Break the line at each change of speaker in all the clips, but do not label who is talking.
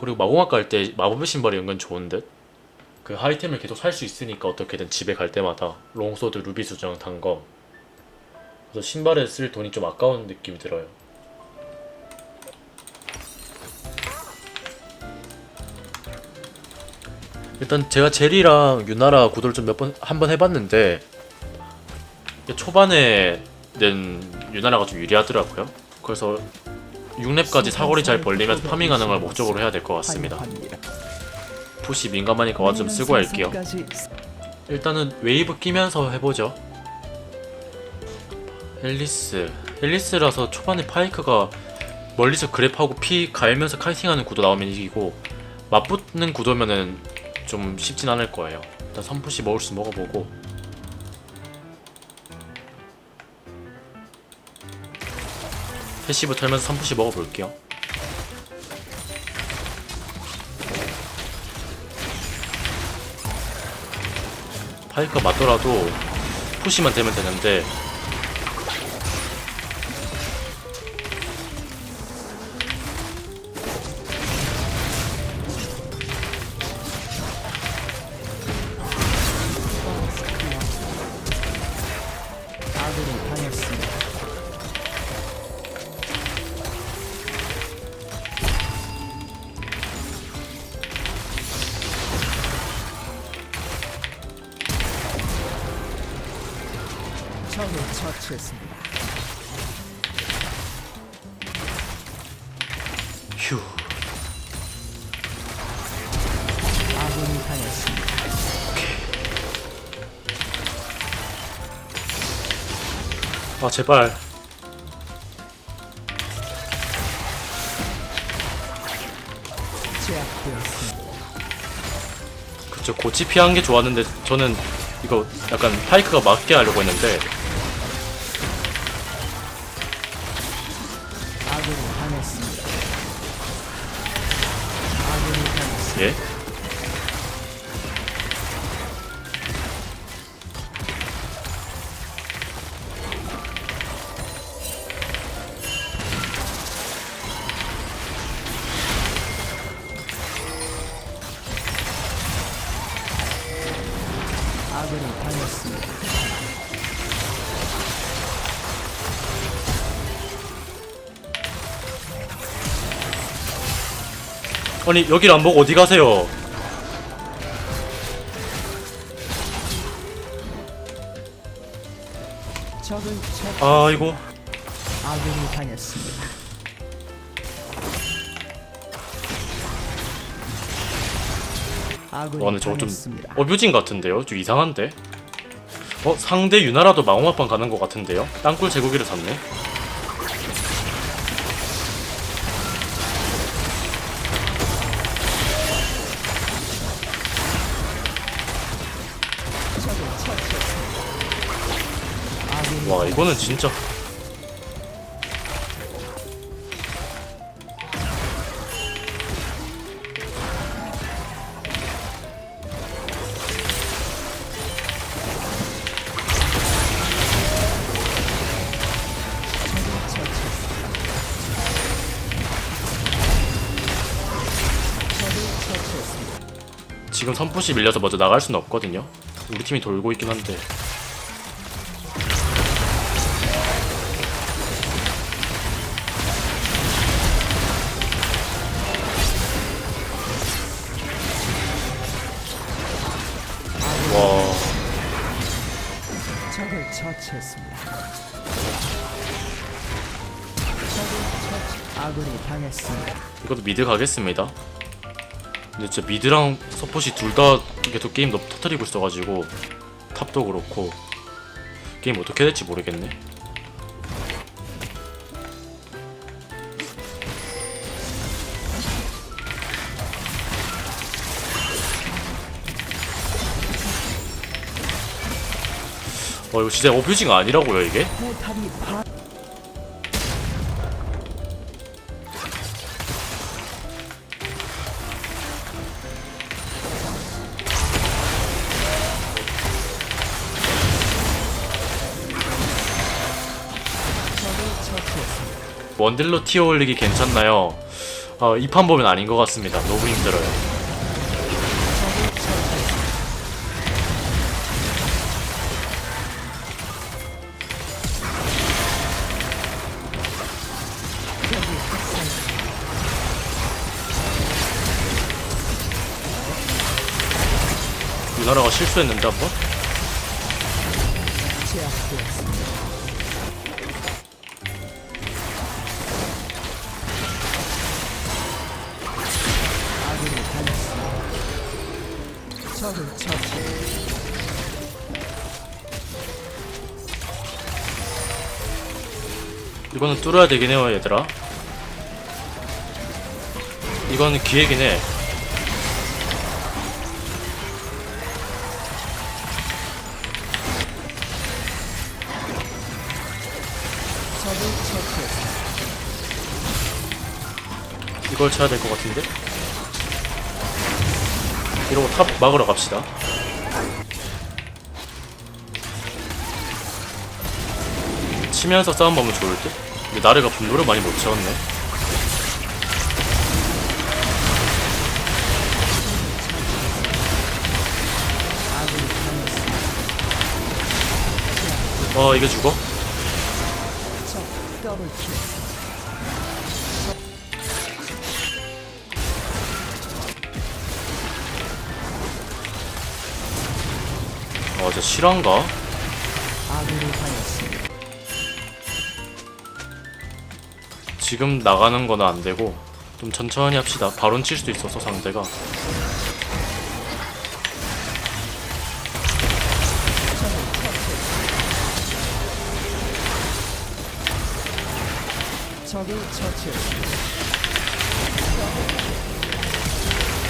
그리고 마공학 갈 때 마법의 신발이 은근 좋은 듯? 그 아이템을 계속 살 수 있으니까 어떻게든 집에 갈 때마다 롱소드 루비 수정 단검. 그래서 신발에 쓸 돈이 좀 아까운 느낌이 들어요. 일단 제가 제리랑 유나라 구도를 좀 몇 번 한 번 해봤는데 초반에는 유나라가 좀 유리하더라고요. 그래서 6렙까지 사거리 잘 벌리면서 파밍하는 걸 목적으로 해야 될 것 같습니다. 푸시 민감하니까 와 좀 쓰고 할게요. 일단은 웨이브 끼면서 해보죠. 헬리스. 헬리스라서 초반에 파이크가 멀리서 그랩하고 피 갈면서 카이팅하는 구도 나오면 이기고 맞붙는 구도면은 좀 쉽진 않을 거예요. 일단 선푸시 먹을 수 먹어보고 패시브 털면서 선푸시 먹어볼게요. 파이크가 맞더라도 푸시만 되면 되는데 휴
아군이 당했습니다.
아 제발. 그쵸 고치 피한 게 좋았는데 저는 이거 약간 파이크가 맞게 하려고 했는데
아니
여기를 안 보고 어디 가세요. 아 이거
아군이 당했습니다. 아군이
와 근데 저거 좀
당했습니다.
어뷰진 같은데요? 좀 이상한데? 어 상대 유나라도 망원합방 가는 것 같은데요? 땅굴 제고기를 샀네 이와 이거는 진짜. 지금 선푸시 밀려서 먼저 나갈 수는 없거든요 우리 팀이 돌고 있긴 한데
적을 처치했습니다. 적을 처치. 아군이 당했습니다.
이것도 미드 가겠습니다. 근데 진짜 미드랑 서폿이 둘 다 계속 게임 너무 터트리고 있어가지고 탑도 그렇고 게임 어떻게 될지 모르겠네. 어 이거 진짜 어뷰징 아니라고요 이게? 원딜로 티어 올리기 괜찮나요? 어, 이판 보면 아닌 것 같습니다. 너무 힘들어요. 유나라가 실수했는데 한번? 이거는 뚫어야 되긴 해요 얘들아 이거는 해 이걸 쳐야 될 것 같은데 이러고 탑 막으러 갑시다 치면서 싸움 보면 좋을 듯? 근데 나르가 분노를 많이 못 채웠네. 어 이게 죽어? 어, 저
당했습니다.
지금 나가는 거는 안 되고 좀 천천히 합시다. 바론 칠 수도 있어서 상대가.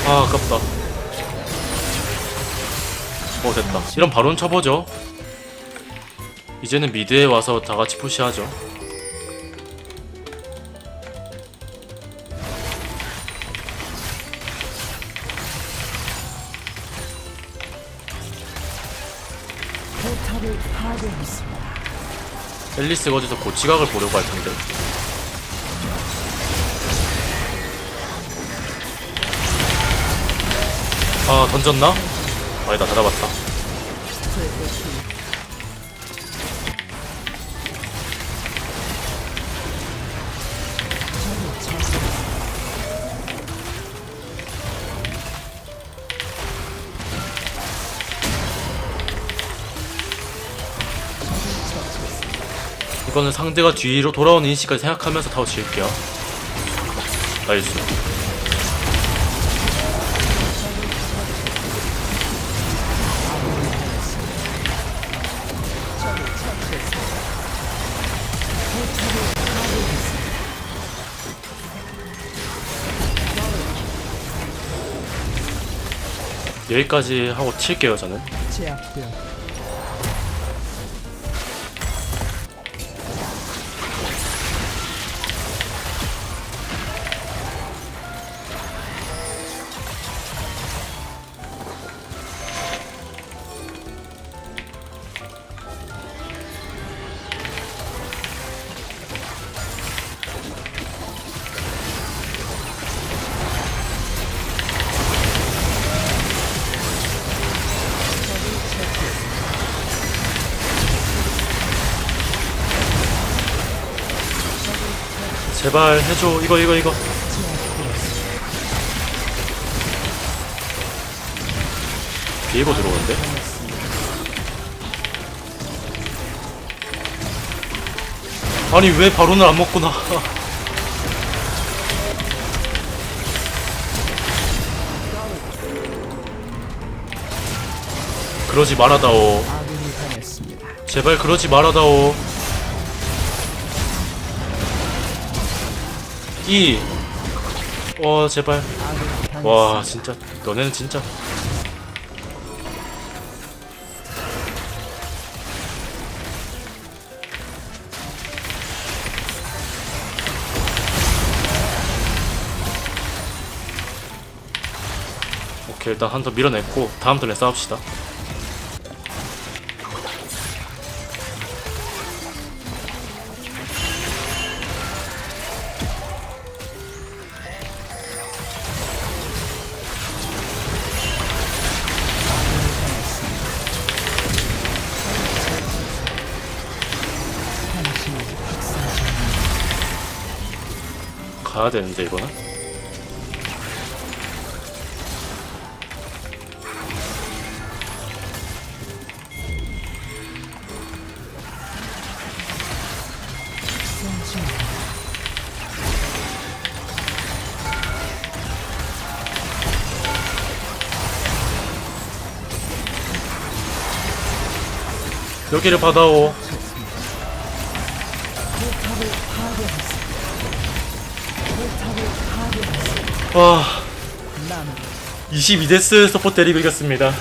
아, 아깝다. 어, 됐다. 이런 바론 쳐보죠. 이제는 미드에 와서 다 같이 푸시하죠. 앨리스가 어디서 고치각을 보려고 할 텐데. 아, 던졌나? 아니다, 다 잡았다.
트리플 적을 처치했습니다. 적을 처치했습니다.
이거는 상대가 뒤로 돌아오는 인식까지 생각하면서 타워 칠게요. 나이스. 여기까지 하고 칠게요, 저는.
제압되었
제발 해줘. 이거, 이거, 이거. 비에고 들어오는데? 아니, 왜 바론을 안 먹구나. 그러지 말아다오. 제발 그러지 말아다오. 이. 와 제발. 와 진짜 너네는 진짜. 오케이 일단 한 턴 밀어냈고 다음 턴에 싸웁시다.
가야 되는데 이거는? 여기를 받아오 와.
마무리
22데스 서포트 대리 이겼습니다